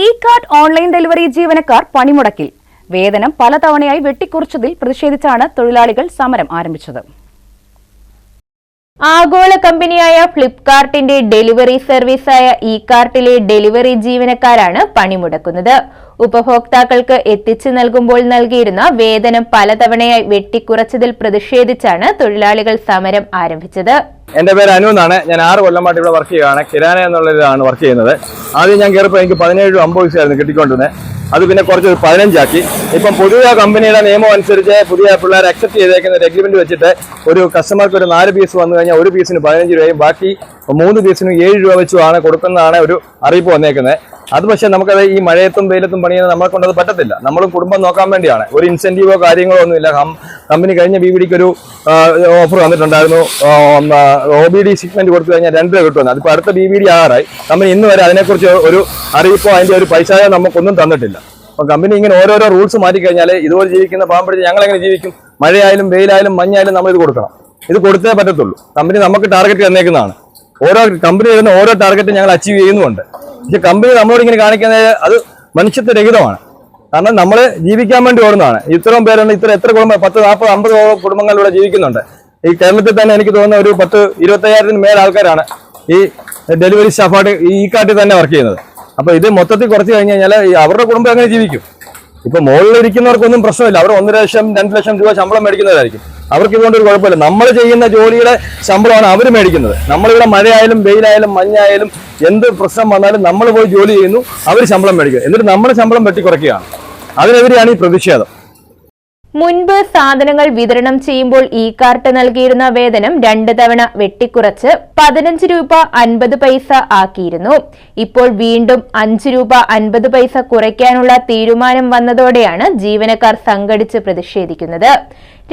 E card online delivery ജീവനക്കാർ പണിമുടക്കിൽ. വേതനം പലതവണയായി വെട്ടിക്കുറച്ചതിൽ പ്രതിഷേധിച്ചാണ് തൊഴിലാളികൾ സമരം ആരംഭിച്ചത്. ആഗോള കമ്പനിയായ ഫ്ലിപ്കാർട്ടിന്റെ ഡെലിവറി സർവീസായ ഇ കാർട്ടിലെ ഡെലിവറി ജീവനക്കാരാണ് പണിമുടക്കുന്നത്. ഉപഭോക്താക്കൾക്ക് എത്തിച്ചു നൽകുമ്പോൾ നൽകിയിരുന്ന വേതനം പലതവണയായി വെട്ടിക്കുറച്ചതിൽ പ്രതിഷേധിച്ചാണ് തൊഴിലാളികൾ സമരം ആരംഭിച്ചത്. എന്റെ പേര് അനു എന്നാണ്. ഞാൻ ആറ് കൊല്ലമായിട്ട് ഇവിടെ വർക്ക് ചെയ്യുകയാണ്. കിരാന എന്നുള്ളതാണ് വർക്ക് ചെയ്യുന്നത്. ആദ്യം ഞാൻ കയറിപ്പോ എനിക്ക് പതിനേഴ് അമ്പത് പൈസയായിരുന്നു കിട്ടിക്കൊണ്ടിരുന്നത്. അത് പിന്നെ കുറച്ച് പതിനഞ്ചാക്കി. ഇപ്പം പുതിയ കമ്പനിയുടെ നിയമം അനുസരിച്ച് പുതിയ പിള്ളേർ അക്സെപ്റ്റ് ചെയ്തേക്കുന്ന ഒരു അഗ്രിമെന്റ് വെച്ചിട്ട് ഒരു കസ്റ്റമർക്ക് ഒരു നാല് പീസ് വന്നു കഴിഞ്ഞാൽ ഒരു പീസിന് പതിനഞ്ച് രൂപയും ബാക്കി മൂന്ന് പീസിനും ഏഴ് രൂപ വെച്ചുമാണ് കൊടുക്കുന്നതാണ് ഒരു അറിയിപ്പ് വന്നേക്കുന്നത്. അത് പക്ഷേ നമുക്കത് ഈ മഴയത്തും വെയിലത്തും പണിയുന്നത് നമ്മളെ കൊണ്ടത് പറ്റത്തില്ല. നമ്മൾ കുടുംബം നോക്കാൻ വേണ്ടിയാണ്. ഒരു ഇൻസെന്റീവോ കാര്യങ്ങളോ ഒന്നുമില്ല. കമ്പനി കഴിഞ്ഞ ബി ഡിക്ക് ഒരു ഓഫർ വന്നിട്ടുണ്ടായിരുന്നു. ഒ ബി ഡി സിഗ്മെന്റ് കൊടുത്തു കഴിഞ്ഞാൽ രണ്ട് രൂപ കിട്ടുമെന്ന്. അതിപ്പോൾ അടുത്ത ബി ഡി ആറായി. കമ്പനി ഇന്ന് വരെ അതിനെക്കുറിച്ച് ഒരു അറിയിപ്പോ അതിന്റെ ഒരു പൈസയോ നമുക്കൊന്നും തന്നിട്ടില്ല. അപ്പം കമ്പനി ഇങ്ങനെ ഓരോരോ റൂൾസ് മാറ്റി കഴിഞ്ഞാൽ ഇതുപോലെ ജീവിക്കുന്ന പാമ്പടി ഞങ്ങൾ എങ്ങനെ ജീവിക്കും? മഴയായാലും വെയിലായാലും മഞ്ഞായാലും നമ്മൾ ഇത് കൊടുക്കണം. ഇത് കൊടുത്തേ പറ്റത്തുള്ളൂ. കമ്പനി നമുക്ക് ടാർഗറ്റ് തന്നേക്കുന്നതാണ്. ഓരോ കമ്പനി വരുന്ന ഓരോ ടാർഗറ്റും ഞങ്ങൾ അച്ചീവ് ചെയ്യുന്നുമുണ്ട്. പക്ഷെ കമ്പനി നമ്മളോട് ഇങ്ങനെ കാണിക്കുന്നത് അത് മനുഷ്യത്വ രഹിതമാണ് കാരണം നമ്മൾ ജീവിക്കാൻ വേണ്ടി ഓടുന്നതാണ്. ഇത്രയും പേരുണ്ട് ഇത്ര എത്ര കുടുംബം പത്ത് നാൽപ്പത് അമ്പത് കുടുംബങ്ങളിലൂടെ ജീവിക്കുന്നുണ്ട്. ഈ കേരളത്തിൽ തന്നെ എനിക്ക് തോന്നുന്ന ഒരു പത്ത് ഇരുപത്തയ്യായിരത്തിന് മേൽ ആൾക്കാരാണ് ഈ ഡെലിവറി സ്റ്റാഫായിട്ട് ഈ കാട്ടിൽ തന്നെ വർക്ക് ചെയ്യുന്നത്. അപ്പോൾ ഇത് മൊത്തത്തിൽ കുറച്ച് കഴിഞ്ഞ് കഴിഞ്ഞാൽ അവരുടെ കുടുംബം എങ്ങനെ ജീവിക്കും? ഇപ്പൊ മുകളിൽ ഇരിക്കുന്നവർക്കൊന്നും പ്രശ്നമില്ല. അവർ ഒന്നര ലക്ഷം രണ്ട് ലക്ഷം രൂപ ശമ്പളം മേടിക്കുന്നവരായിരിക്കും. അവർക്ക് ഇതുകൊണ്ട് ഒരു കുഴപ്പമില്ല. നമ്മൾ ചെയ്യുന്ന ജോലിയുടെ ശമ്പളമാണ് അവർ മേടിക്കുന്നത്. നമ്മളിവിടെ മഴയായാലും വെയിലായാലും മഞ്ഞായാലും എന്ത് പ്രശ്നം വന്നാലും നമ്മൾ പോയി ജോലി ചെയ്യുന്നു അവർ ശമ്പളം മേടിക്കുക എന്നിട്ട് നമ്മുടെ ശമ്പളം വെട്ടിക്കുറയ്ക്കുകയാണ്. അതിനെതിരെയാണ് ഈ പ്രതിഷേധം. മുൻപ് സാധനങ്ങൾ വിതരണം ചെയ്യുമ്പോൾ ഇ കാർട്ട് നൽകിയിരുന്ന വേതനം രണ്ട് തവണ വെട്ടിക്കുറച്ച് പതിനഞ്ച് രൂപ അൻപത് പൈസ ആക്കിയിരുന്നു. ഇപ്പോൾ വീണ്ടും അഞ്ച് രൂപ അൻപത് പൈസ കുറയ്ക്കാനുള്ള തീരുമാനം വന്നതോടെയാണ് ജീവനക്കാർ സംഘടിച്ച് പ്രതിഷേധിക്കുന്നത്.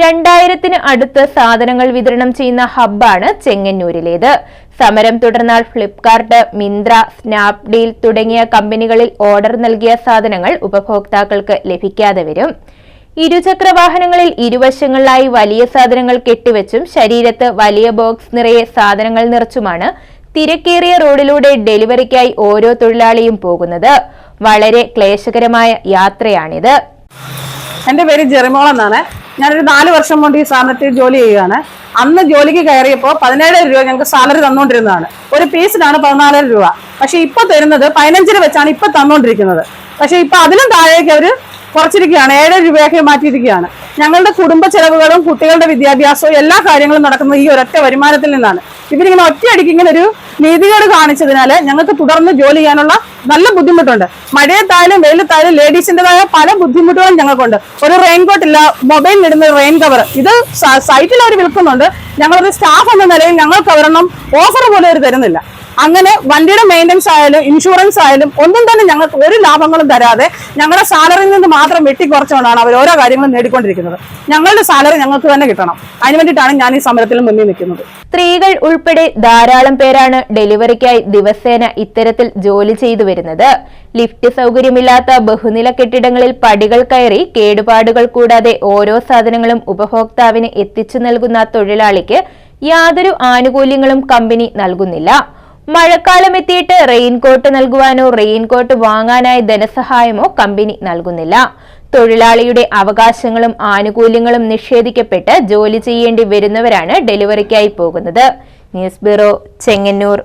രണ്ടായിരത്തിന് അടുത്ത് സാധനങ്ങൾ വിതരണം ചെയ്യുന്ന ഹബ്ബാണ് ചെങ്ങന്നൂരിലേത്. സമരം തുടർന്നാൽ ഫ്ലിപ്കാർട്ട് മിന്ത്ര സ്നാപ്ഡീൽ തുടങ്ങിയ കമ്പനികളിൽ ഓർഡർ നൽകിയ സാധനങ്ങൾ ഉപഭോക്താക്കൾക്ക് ലഭിക്കാതെ വരും. ഇരുചക്ര വാഹനങ്ങളിൽ ഇരുവശങ്ങളിലായി വലിയ സാധനങ്ങൾ കെട്ടിവെച്ചും ശരീരത്ത് വലിയ ബോക്സ് നിറയെ സാധനങ്ങൾ നിറച്ചുമാണ് തിരക്കേറിയ റോഡിലൂടെ ഡെലിവറിക്കായി ഓരോ തൊഴിലാളിയും പോകുന്നത്. വളരെ ക്ലേശകരമായ യാത്രയാണിത്. എന്റെ പേര് ജെറിമോൾ എന്നാണ്. ഞാനൊരു നാല് വർഷം കൊണ്ട് ഈ സ്ഥാനത്ത് ജോലി ചെയ്യുകയാണ്. അന്ന് ജോലിക്ക് കയറിയപ്പോൾ പതിനേഴായിരം രൂപ ഞങ്ങൾക്ക് സാലറി തന്നുകൊണ്ടിരുന്നതാണ്. ഒരു പീസിനാണ് പതിനാലായിരം രൂപ. പക്ഷെ ഇപ്പൊ തരുന്നത് പതിനഞ്ചിന് വെച്ചാണ് ഇപ്പൊ തന്നുകൊണ്ടിരിക്കുന്നത്. പക്ഷെ ഇപ്പൊ അതിലും താഴേക്ക് അവർ കുറച്ചിരിക്കുകയാണ്. ഏഴ് രൂപയൊക്കെ മാറ്റിയിരിക്കുകയാണ്. ഞങ്ങളുടെ കുടുംബ ചെലവുകളും കുട്ടികളുടെ വിദ്യാഭ്യാസവും എല്ലാ കാര്യങ്ങളും നടക്കുന്നത് ഈ ഒരൊറ്റ വരുമാനത്തിൽ നിന്നാണ്. ഇവരിങ്ങനെ ഒറ്റയടിക്ക് ഇങ്ങനെ ഒരു നീതികേട് കാണിച്ചതിനാൽ ഞങ്ങൾക്ക് തുടർന്ന് ജോലി ചെയ്യാനുള്ള നല്ല ബുദ്ധിമുട്ടുണ്ട്. മഴയത്തായാലും വെയിലത്തായാലും ലേഡീസിന്റെതായ പല ബുദ്ധിമുട്ടുകളും ഞങ്ങൾക്കുണ്ട്. ഒരു റെയിൻകോട്ട് ഇല്ല ഇടുന്ന റെയിൻ കവർ. ഇത് സൈറ്റിൽ അവർ വിൽക്കുന്നുണ്ട്. ഞങ്ങളൊരു സ്റ്റാഫ് എന്ന നിലയിൽ ഞങ്ങൾക്ക് അവരെണ്ണം ഓഫർ പോലെ അവർ തരുന്നില്ല. അങ്ങനെ വണ്ടിയുടെ മെയിന്റനൻസ് ആയാലും ഇൻഷുറൻസ് ആയാലും ഒന്നും തന്നെ ഞങ്ങൾക്ക് ഒരു ലാഭങ്ങളും തരാതെ ഞങ്ങളുടെ സാലറിയിൽ നിന്ന് മാത്രം വെട്ടിക്കുറച്ചുകൊണ്ടാണ് അവർ ഓരോ കാര്യങ്ങളും നേടിക്കൊണ്ടിരിക്കുന്നത്. ഞങ്ങളുടെ സാലറി ഞങ്ങൾക്ക് തന്നെ കിട്ടണം. അതിന് വേണ്ടിയിട്ടാണ് ഞാൻ ഈ സമരത്തിൽ മുന്നിൽ നിൽക്കുന്നത്. സ്ത്രീകൾ ഉൾപ്പെടെ ധാരാളം പേരാണ് ഡെലിവറിക്കായി ദിവസേന ഇത്തരത്തിൽ ജോലി ചെയ്തു വരുന്നത്. ലിഫ്റ്റ് സൗകര്യമില്ലാത്ത ബഹുനില കെട്ടിടങ്ങളിൽ പടികൾ കയറി കേടുപാടുകൾ കൂടാതെ ഓരോ സാധനങ്ങളും ഉപഭോക്താവിന് എത്തിച്ചു നൽകുന്ന തൊഴിലാളിക്ക് യാതൊരു ആനുകൂല്യങ്ങളും കമ്പനി നൽകുന്നില്ല. മഴക്കാലം എത്തിയിട്ട് റെയിൻകോട്ട് നൽകുവാനോ റെയിൻകോട്ട് വാങ്ങാനായി ധനസഹായമോ കമ്പനി നൽകുന്നില്ല. തൊഴിലാളിയുടെ അവകാശങ്ങളും ആനുകൂല്യങ്ങളും നിഷേധിക്കപ്പെട്ട് ജോലി ചെയ്യേണ്ടി വരുന്നവരാണ് ഡെലിവറിക്കായി പോകുന്നത്. News bureau Chengannur.